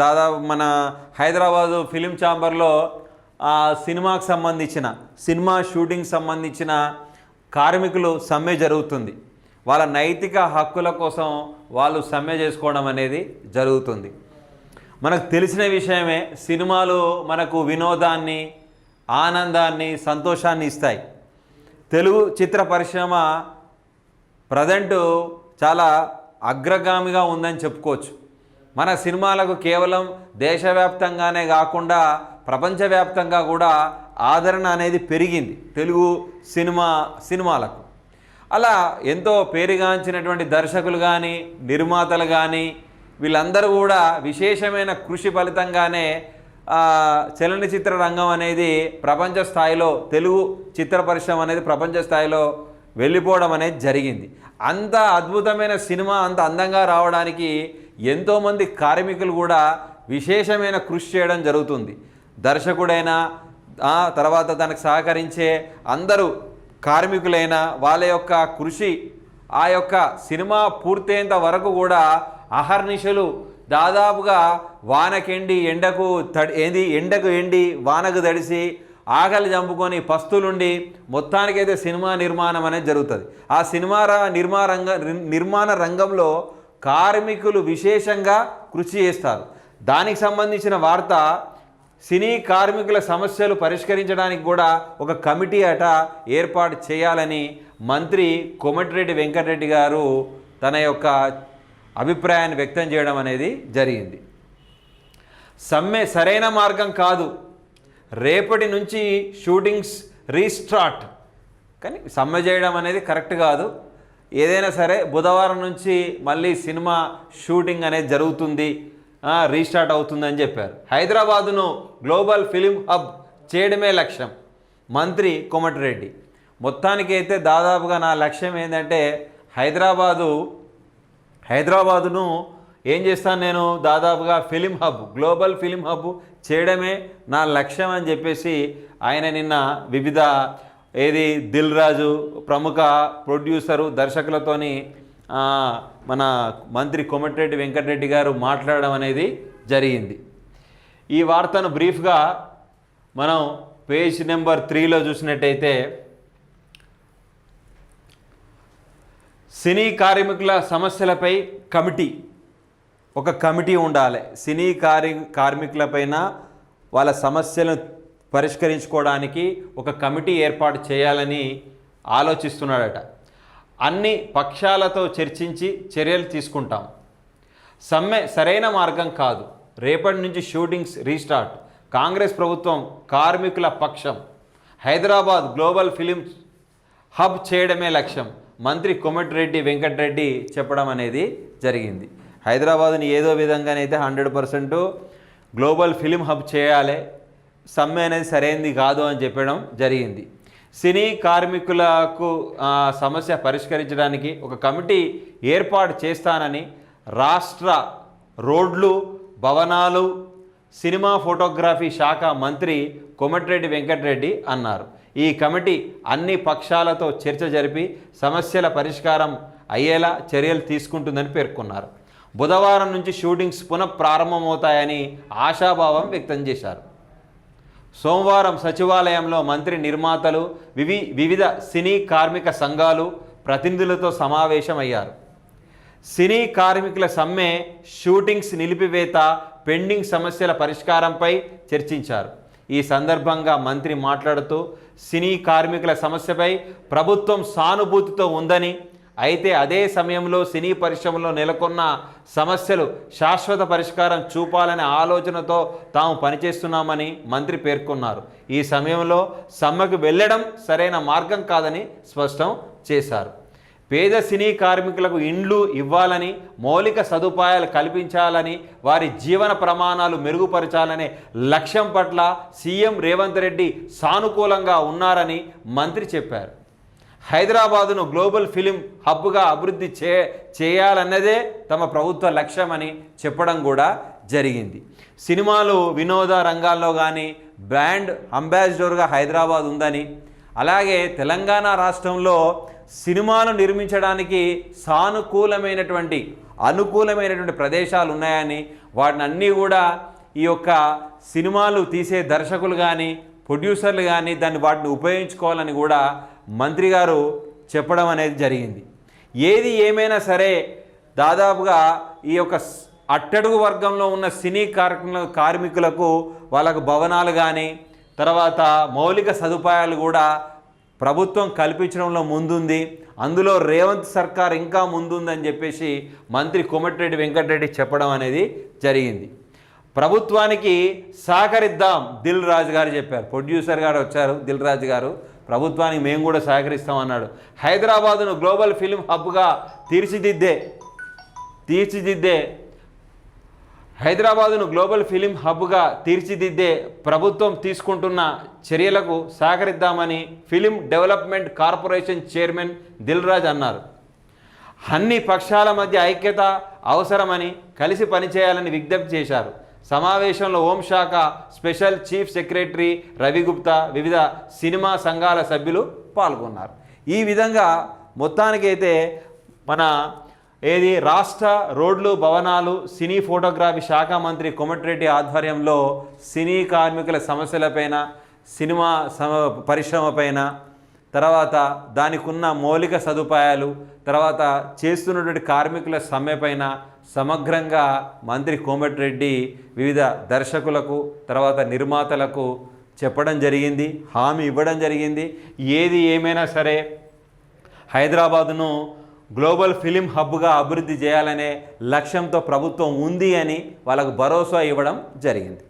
దాదాపు మన హైదరాబాదు ఫిలిం ఛాంబర్లో ఆ సినిమాకు సంబంధించిన సినిమా షూటింగ్ సంబంధించిన కార్మికులు సమ్మె జరుగుతుంది. వాళ్ళ నైతిక హక్కుల కోసం వాళ్ళు సమ్మె చేసుకోవడం అనేది జరుగుతుంది. మనకు తెలిసిన విషయమే సినిమాలు మనకు వినోదాన్ని ఆనందాన్ని సంతోషాన్ని ఇస్తాయి. తెలుగు చిత్ర పరిశ్రమ ప్రజెంటు చాలా అగ్రగామిగా ఉందని చెప్పుకోవచ్చు. మన సినిమాలకు కేవలం దేశవ్యాప్తంగానే కాకుండా ప్రపంచవ్యాప్తంగా కూడా ఆదరణ అనేది పెరిగింది తెలుగు సినిమా సినిమాలకు. అలా ఎంతో పేరుగాంచినటువంటి దర్శకులు కానీ నిర్మాతలు కానీ వీళ్ళందరూ కూడా విశేషమైన కృషి ఫలితంగానే చలనచిత్ర రంగం అనేది ప్రపంచ స్థాయిలో తెలుగు చిత్ర పరిశ్రమ అనేది ప్రపంచ స్థాయిలో వెళ్ళిపోవడం అనేది జరిగింది. అంత అద్భుతమైన సినిమా అంత అందంగా రావడానికి ఎంతోమంది కార్మికులు కూడా విశేషమైన కృషి చేయడం జరుగుతుంది. దర్శకుడైనా తర్వాత దానికి సహకరించే అందరూ కార్మికులైన వాళ్ళ యొక్క కృషి ఆ యొక్క సినిమా పూర్తయ్యేంత వరకు కూడా అహర్నిశలు దాదాపుగా వానకెండి ఎండకు తడి ఏంది ఎండకు ఎండి వానకు తడిసి ఆకలి చంపుకొని పస్తులుండి మొత్తానికైతే సినిమా నిర్మాణం అనేది జరుగుతుంది. ఆ సినిమా ర- నిర్మా రంగ నిర్మాణ రంగంలో కార్మికులు విశేషంగా కృషి చేస్తారు. దానికి సంబంధించిన వార్త సినీ కార్మికుల సమస్యలు పరిష్కరించడానికి కూడా ఒక కమిటీ అట ఏర్పాటు చేయాలని మంత్రి కోమటిరెడ్డి వెంకటరెడ్డి గారు తన యొక్క అభిప్రాయాన్ని వ్యక్తం చేయడం అనేది జరిగింది. సమ్మె సరైన మార్గం కాదు. రేపటి నుంచి షూటింగ్స్ రీస్టార్ట్. కానీ సమ్మె చేయడం అనేది కరెక్ట్ కాదు. ఏదైనా సరే బుధవారం నుంచి మళ్ళీ సినిమా షూటింగ్ అనేది జరుగుతుంది రీస్టార్ట్ అవుతుందని చెప్పారు. హైదరాబాదును గ్లోబల్ ఫిలిం హబ్ చేయడమే లక్ష్యం మంత్రి కోమటిరెడ్డి. మొత్తానికైతే దాదాపుగా నా లక్ష్యం ఏంటంటే హైదరాబాదు హైదరాబాదును ఏం చేస్తాను నేను? దాదాపుగా film hub global film hub చేయడమే నా లక్ష్యం అని చెప్పేసి ఆయన నిన్న వివిధ ఏది? దిల్ రాజు ప్రముఖ ప్రొడ్యూసరు దర్శకులతోని మన మంత్రి కొమటిరెడ్డి వెంకటరెడ్డి గారు మాట్లాడడం అనేది జరిగింది. ఈ వార్తను బ్రీఫ్గా మనం పేజ్ నెంబర్ త్రీలో చూసినట్టయితే సినీ కార్మికుల సమస్యలపై కమిటీ ఒక కమిటీ ఉండాలి. సినీ కార్మి కార్మికులపైన వాళ్ళ సమస్యలను పరిష్కరించుకోవడానికి ఒక కమిటీ ఏర్పాటు చేయాలని ఆలోచిస్తున్నాడట. అన్ని పక్షాలతో చర్చించి చర్యలు తీసుకుంటాం. సమ్మె సరైన మార్గం కాదు. రేపటి నుంచి షూటింగ్స్ రీస్టార్ట్. కాంగ్రెస్ ప్రభుత్వం కార్మికుల పక్షం. హైదరాబాద్ గ్లోబల్ ఫిలిం హబ్ చేయడమే లక్ష్యం. మంత్రి కొమటిరెడ్డి వెంకటరెడ్డి చెప్పడం అనేది జరిగింది. హైదరాబాద్ని ఏదో విధంగానైతే hundred percent global film hub చేయాలి. సమ్మె అనేది సరైనది కాదు అని చెప్పడం జరిగింది. సినీ కార్మికులకు సమస్య పరిష్కరించడానికి ఒక కమిటీ ఏర్పాటు చేస్తానని రాష్ట్ర రోడ్లు భవనాలు సినిమా ఫోటోగ్రఫీ శాఖ మంత్రి కొమటిరెడ్డి వెంకటరెడ్డి అన్నారు. ఈ కమిటీ అన్ని పక్షాలతో చర్చ జరిపి సమస్యల పరిష్కారం అయ్యేలా చర్యలు తీసుకుంటుందని పేర్కొన్నారు. బుధవారం నుంచి షూటింగ్స్ పునః ప్రారంభమవుతాయని ఆశాభావం వ్యక్తం చేశారు. సోమవారం సచివాలయంలో మంత్రి నిర్మాతలు వివి వివిధ సినీ కార్మిక సంఘాలు ప్రతినిధులతో సమావేశమయ్యారు. సినీ కార్మికుల సమ్మె షూటింగ్స్ నిలిపివేత పెండింగ్ సమస్యల పరిష్కారంపై చర్చించారు. ఈ సందర్భంగా మంత్రి మాట్లాడుతూ సినీ కార్మికుల సమస్యపై ప్రభుత్వం సానుభూతితో ఉందని అయితే అదే సమయంలో సినీ పరిశ్రమలో నెలకొన్న సమస్యలు శాశ్వత పరిష్కారం చూపాలనే ఆలోచనతో తాము పనిచేస్తున్నామని మంత్రి పేర్కొన్నారు. ఈ సమయంలో సమ్మెకు వెళ్ళడం సరైన మార్గం కాదని స్పష్టం చేశారు. పేద సినీ కార్మికులకు ఇండ్లు ఇవ్వాలని మౌలిక సదుపాయాలు కల్పించాలని వారి జీవన ప్రమాణాలు మెరుగుపరచాలనే లక్ష్యం పట్ల సీఎం రేవంత్ రెడ్డి సానుకూలంగా ఉన్నారని మంత్రి చెప్పారు. హైదరాబాదును గ్లోబల్ ఫిలిం హబ్గా అభివృద్ధి చే చేయాలన్నదే తమ ప్రభుత్వ లక్ష్యమని చెప్పడం కూడా జరిగింది. సినిమాలు వినోద రంగాల్లో కానీ బ్రాండ్ అంబాసిడర్గా హైదరాబాద్ ఉందని అలాగే తెలంగాణ రాష్ట్రంలో సినిమాలు నిర్మించడానికి సానుకూలమైనటువంటి అనుకూలమైనటువంటి ప్రదేశాలు ఉన్నాయని వాటిని అన్నీ కూడా ఈ యొక్క సినిమాలు తీసే దర్శకులు కానీ ప్రొడ్యూసర్లు కానీ దాన్ని వాటిని ఉపయోగించుకోవాలని కూడా మంత్రి గారు చెప్పడం అనేది జరిగింది. ఏది ఏమైనా సరే దాదాపుగా ఈ యొక్క అట్టడుగు వర్గంలో ఉన్న సినీ కార్మికుల కార్మికులకు వాళ్ళకు భవనాలు కానీ తర్వాత మౌలిక సదుపాయాలు కూడా ప్రభుత్వం కల్పించడంలో ముందుంది. అందులో రేవంత్ సర్కార్ ఇంకా ముందుందని చెప్పేసి మంత్రి కోమటిరెడ్డి వెంకటరెడ్డి చెప్పడం అనేది జరిగింది. ప్రభుత్వానికి సహకరిద్దాం దిల్ రాజు గారు చెప్పారు. ప్రొడ్యూసర్ గారు వచ్చారు దిల్ రాజు గారు ప్రభుత్వానికి మేము కూడా సహకరిస్తాం అన్నాడు హైదరాబాదును గ్లోబల్ ఫిలిం హబ్గా తీర్చిదిద్దే తీర్చిదిద్దే హైదరాబాదును గ్లోబల్ ఫిలిం హబ్గా తీర్చిదిద్దే ప్రభుత్వం తీసుకుంటున్న చర్యలకు సహకరిద్దామని film development corporation chairman Dil Raj అన్నారు. అన్ని పక్షాల మధ్య ఐక్యత అవసరమని కలిసి పనిచేయాలని విజ్ఞప్తి చేశారు. సమావేశంలో హోంశాఖ స్పెషల్ చీఫ్ సెక్రటరీ రవిగుప్తా వివిధ సినిమా సంఘాల సభ్యులు పాల్గొన్నారు. ఈ విధంగా మొత్తానికైతే మన ఏది రాష్ట్ర రోడ్లు భవనాలు సినీ ఫోటోగ్రఫీ శాఖ మంత్రి కొమటిరెడ్డి ఆధ్వర్యంలో సినీ కార్మికుల సమస్యలపైన సినిమా సమ పరిశ్రమ పైన తర్వాత దానికి ఉన్న మౌలిక సదుపాయాలు తర్వాత చేస్తున్నటువంటి కార్మికుల సమ్మె పైన సమగ్రంగా మంత్రి కోమటిరెడ్డి వివిధ దర్శకులకు తర్వాత నిర్మాతలకు చెప్పడం జరిగింది హామీ ఇవ్వడం జరిగింది. ఏది ఏమైనా సరే హైదరాబాదును గ్లోబల్ ఫిలిం హబ్గా అభివృద్ధి చేయాలనే లక్ష్యంతో ప్రభుత్వం ఉంది అని వాళ్ళకు భరోసా ఇవ్వడం జరిగింది.